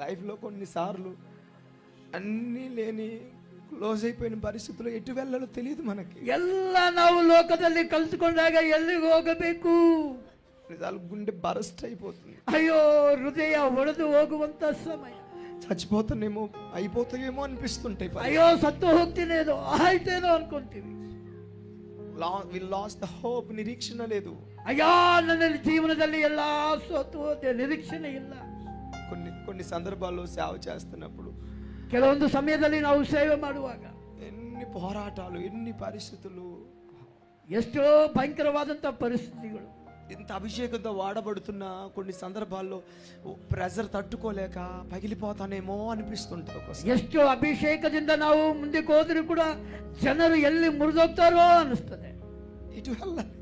లైఫ్లో కొన్నిసార్లు అన్నీ లేని క్లోజ్ అయిపోయిన పరిస్థితుల్లో ఎటు వెళ్ళాలో తెలియదు మనకి ಎಲ್ಲ ನಾವು ಲೋಕದಲ್ಲಿ ಕಲ್ತ್ಕೊಂಡಾಗ ಎಲ್ಲಿಗೆ ಹೋಗಬೇಕು కొన్నిసార్లు గుండె బరస్ట్ అయిపోతుంది ಅಯ್ಯೋ ಹೃದಯ ಒಡೆದು ಹೋಗುವಂತ ಸಮಯ చచ్చిపోతానేమో అయిపోతాయేమో అనిపిస్తుంటాయి ಅಯ್ಯೋ ಸತ್ತು ಹೋಗ್ತೀನೇನೋ ಆಯ್ತೇನೋ ಅನ್ಕೊಂತೀವಿ వి లాస్ ద హోప్ నిరీక్షణ లేదు ಅಯ್ಯೋ ನನ್ನ ಜೀವನದಲ್ಲಿ ಎಲ್ಲ ಸೋತು ಹೋದೆ ನಿರೀಕ್ಷಣೆ ಇಲ್ಲ కొన్ని కొన్ని సందర్భాల్లో సేవ చేస్తున్నప్పుడు ಕೆಲವೊಂದು ಸಮಯದಲ್ಲಿ ನಾವು ಸೇವೆ ಮಾಡುವಾಗ ఎన్ని పోరాటాలు ఎన్ని పరిస్థితులు ಎಷ್ಟೋ ಭಯಂಕರವಾದಂಥ ಪರಿಸ್ಥಿತಿಗಳು ఇంత అభిషేకంతో వాడబడుతున్న కొన్ని సందర్భాల్లో ప్రెజర్ తట్టుకోలేక పగిలిపోతానేమో అనిపిస్తుంటుంది ఒకసారి ಎಷ್ಟು ಅಭಿಷೇಕದಿಂದ ನಾವು ಮುಂದಕ್ಕೆ ಹೋದರೂ ಕೂಡ ಜನರು ಎಲ್ಲಿ ಮುರಿದೋಗ್ತಾರೋ ಅನಿಸ್ತದೆ ఇటు వెళ్ళాలి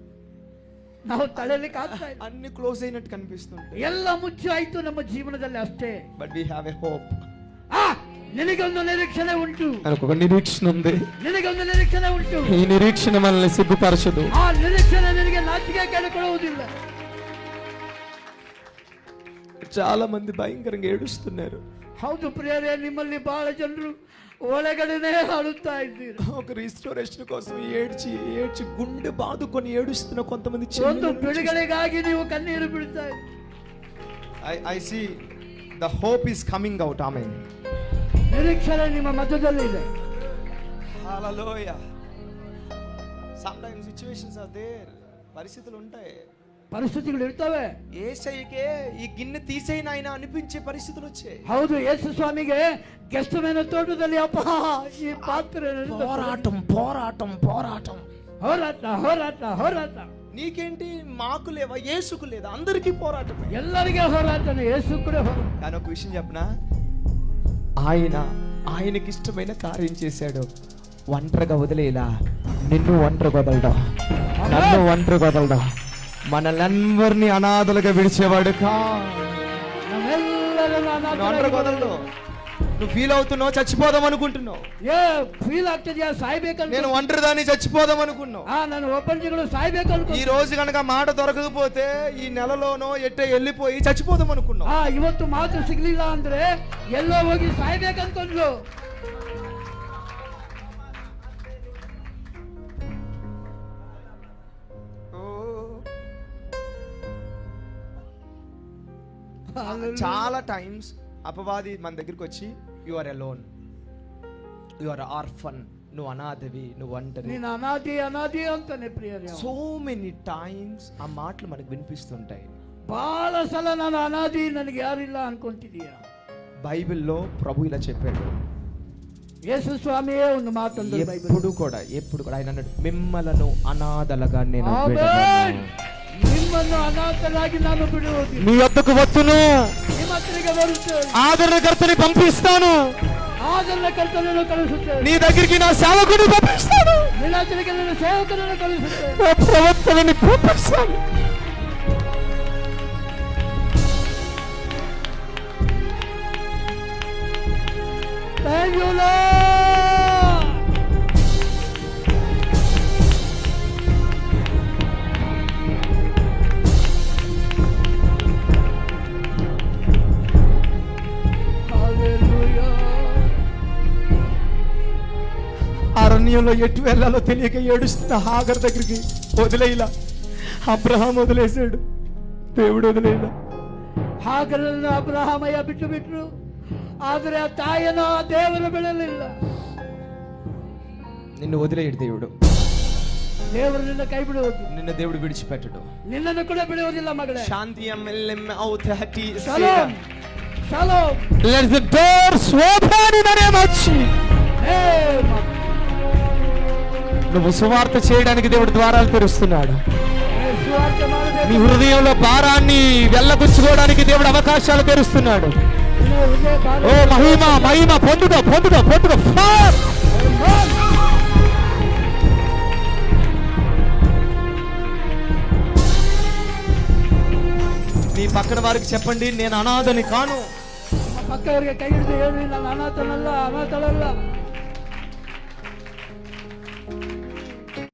ನಾವು ತಳೆಯಲಿಕ್ಕೆ ಆಗ್ತಾ ಇಲ್ಲ అన్ని క్లోజ్ అయినట్టు కనిపిస్తుంటాయి ಎಲ್ಲ ಮುಚ್ಚಾಯ್ತು ನಮ್ಮ ಜೀವನದಲ್ಲಿ ಅಷ್ಟೇ but we have a hope ಆ ನಿನಗೊಂದು ನಿರೀಕ್ಷಣೆ ಉಂಟು మనకు ఒక నిరీక్షణ ఉంది ನಿನಗೊಂದು ನಿರೀಕ್ಷಣೆ ಉಂಟು ఈ నిరీక్షణ మనల్ని సిగ్గుపరచదు ಆ ನಿರೀಕ್ಷಣೆ ನಿನಗೆ ನಾಚಿಕೆ ಕೆಳಕೊಡುವುದಿಲ್ಲ చాలా మంది భయంకరంగా ఏడుస్తున్నారు ಹೌದು ಪ್ರಿಯರೇ ನಿಮ್ಮಲ್ಲಿ ಬಹಳ ಜನರು ఓలగడనే అడుగుతా ఒక రిస్టోరేషన్ కోసం ఏడ్చి ఏడ్చి గుండె బాదుకొని ఏడుస్తున్న కొంతమంది చందు పిడగలిగాగి నీవు కన్నీరు పిడుతాయి. I I see the hope is coming out ఆమె నిరీక్షణ నిమ్మ ಮಧ್ಯದಲ್ಲಿ ಇದೆ hallelujah sometimes situations are there పరిస్థితులు ఉంటాయి. ಪರಿಸ್ಥಿತಿಗಳು ಇರ್ತವೆ ఏసైకే ఈ గిన్నె తీసేయన ఆయన అనిపించే పరిస్థితులు వచ్చాయి ಹೌದು ಯೇಸು ಸ್ವಾಮಿಗೆ ಗೆಸ್ಟ್ ಮೇನ ತೋಟದಲ್ಲಿ ಅಪ್ಪ ಈ ಪಾತ್ರೆ ನಡೆದ- పోరాటం పోరాటం పోరాటం ಹೋರಾಟ ಹೋರಾಟ ಹೋರಾಟ నీకేంటి మాకు లేవా ఏసుకు లేదా అందరికీ పోరాటం ಎಲ್ಲರಿಗೆ ಹೋರಾಟನೆ ಯೇಸು ಕೂಡ ಹೋರಾಟ కానీ ఒక విషయం చెప్పనా ఆయన ఆయనకి ఇష్టమైన కార్యం చేశాడు ఒంటరిగా వదిలేలా నిన్ను ఒంటరిగా వదలడం నన్ను ఒంటరిగా వదలడం మనల్ని అందరినీ అనాథలుగా విడిచేవాడు కా ನಮ್ಮೆಲ್ಲರನ್ನು నువ్వు ఒంటరిగా వదలడు నువ్వు ఫీల్ అవుతున్నావు చచ్చిపోదాం అనుకుంటున్నావు ಏ ಫೀಲ್ ಆಗ್ತಿದ್ಯಾ ಸಾಯ್ಬೇಕಂತ నేను ఒంటరిదాన్ని చచ్చిపోదాం అనుకున్నావు ಆ ನಾನು ಒಬ್ಬಂಟಿಗಳು ಸಾಯ್ಬೇಕಂತ ఈ రోజు కనుక మాట దొరకకపోతే ఈ నెలలోనో ఎట్టే వెళ్ళిపోయి చచ్చిపోదాం అనుకున్నావు ಆ ಇವತ್ತು ಮಾತು ಸಿಗ್ಲಿಲ್ಲ ಅಂದ್ರೆ ಎಲ್ಲೋ ಹೋಗಿ ಸಾಯ್ಬೇಕಂತಂದ್ರು చాలా టైమ్స్ అపవాది మన దగ్గరికి వచ్చి you are alone you are orphan నువ్వు అనాథవి నువ్వు అంటే నేను అనాథి అనాథి అంతనే ప్రియ సో మెనీ టైమ్స్ ఆ మాటలు మనకు వినిపిస్తుంటాయి. బాలసల నన్ను అనాథి నన్ను యారిలా అనుకుంటుంది బైబిల్లో ప్రభు ఇలా చెప్పాడు. యేసు స్వామి మాట ఎప్పుడు కూడా ఎప్పుడు కూడా ఆయన మిమ్మలను అనాథలుగా నేను మీ వద్దకు వస్తును ఆదరణకర్తని పంపిస్తాను. నీ దగ్గరికి నా సేవకుని పంపిస్తాను. నా ప్రవర్తనని పంపిస్తాను. Thank you, Lord. అరణ్యంలో ఎటు వెళ్ళాలో తెలియక ఏడుస్తున్న హాగర్ దగ్గరికి వదిలేలా అబ్రహాం వదిలేశాడు దేవుడు వదిలేలా ಹಾಗರನ್ನು ಅಬ್ರಹಾಮಯ್ಯ ಬಿಟ್ಟು ಬಿಟ್ರು ಆದರೆ ಆ ತಾಯಿಯನ್ನು ಆ ದೇವರು ಬಿಡಲಿಲ್ಲ నిన్ను వదిలేయడు దేవుడు ದೇವರು ನಿನ್ನ ಕೈ ಬಿಡುವುದಿಲ್ಲ నిన్ను దేవుడు విడిచిపెట్టడు ನಿನ್ನನ್ನು ಕೂಡ ಬಿಡುವುದಿಲ್ಲ ಮಗಳೇ శాంతి MLA అవుతాటి shalom shalom Let the doors open in the name of Jesus. ಹೇ ಮ- నువ్వు సువార్త చేయడానికి దేవుడు ద్వారాలు తెరుస్తున్నాడు. నీ హృదయంలో భారాన్ని వెళ్ళగుచ్చుకోవడానికి దేవుడు అవకాశాలు తెరుస్తున్నాడు. ఓ మహిమ మహిమ పొందుకో పొందుకో పొందుకో మీ పక్కన వారికి చెప్పండి నేను అనాథని కాను.